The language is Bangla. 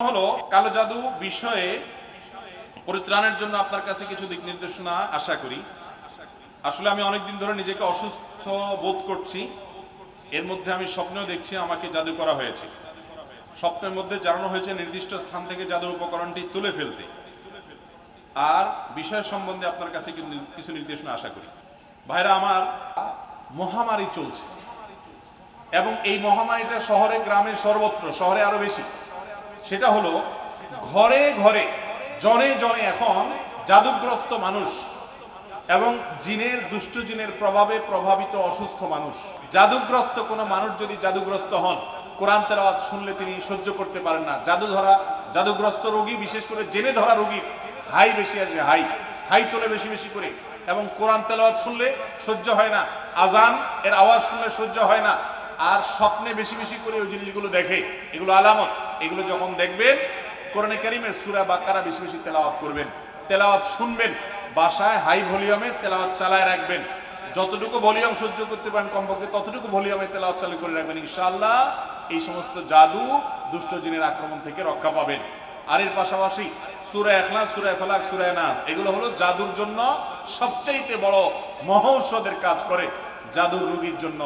হলো কালো জাদু বিষয়ে পরিত্রাণের জন্য আপনার কাছে কিছু দিক নির্দেশনা আশা করি। আসলে আমি অনেকদিন ধরে নিজেকে অসুস্থ বোধ করছি। এর মধ্যে আমি স্বপ্নেও দেখছি আমাকে জাদু করা হয়েছে। স্বপ্নের মধ্যে জানানো হয়েছে নির্দিষ্ট স্থান থেকে জাদুর উপকরণটি তুলে ফেলতে। আর বিষয় সম্বন্ধে আপনার কাছে কিছু কিছু নির্দেশনা আশা করি। ভাইরা, আমার মহামারী চলছে। এবং এই মহামারীটা শহরে, গ্রামে সর্বত্র, শহরে আরও বেশি। সেটা হলো, ঘরে ঘরে, জনে জনে এখন জাদুগ্রস্ত মানুষ এবং জিনের, দুষ্ট জিনের প্রভাবে প্রভাবিত অসুস্থ মানুষ। জাদুগ্রস্ত কোনো মানুষ যদি জাদুগ্রস্ত হন, কোরআন তেলাওয়াত শুনলে তিনি সহ্য করতে পারেন না। জাদু ধরা, জাদুগ্রস্ত রোগী, বিশেষ করে জেনে ধরা রোগী হাই বেশি আসে হাই হাই তোলে বেশি বেশি করে। এবং কোরআন তেলাওয়াত শুনলে সহ্য হয় না আজান এর আওয়াজ শুনলে সহ্য হয় না। আর স্বপ্নে বেশি বেশি করে ওই জিনিসগুলো দেখে, এগুলো আলামত। এগুলো যখন দেখবেন, কোরআনে কারিমের সুরা বাক্কারা বেশি বেশি তেলাওয়াত করবেন। তেলাওয়াত শুনবেন, বাসায় হাই ভলিউমে তেলাওয়াত চালায় রাখবেন। যতটুকু ভলিউম সহ্য করতে পারেন কমপক্ষে ততটুকু ভলিউমে তেলাওয়াত চালু করে রাখবেন। ইনশাআল্লাহ এই সমস্ত জাদু দুষ্ট জিনের আক্রমণ থেকে রক্ষা পাবেন। আর এর পাশাপাশি সুরা এখলাস সুরা ফালাক, সুরা নাস, এগুলো হলো জাদুর জন্য সবচাইতে বড় মহৌষধের কাজ করে জাদুর রোগীর জন্য।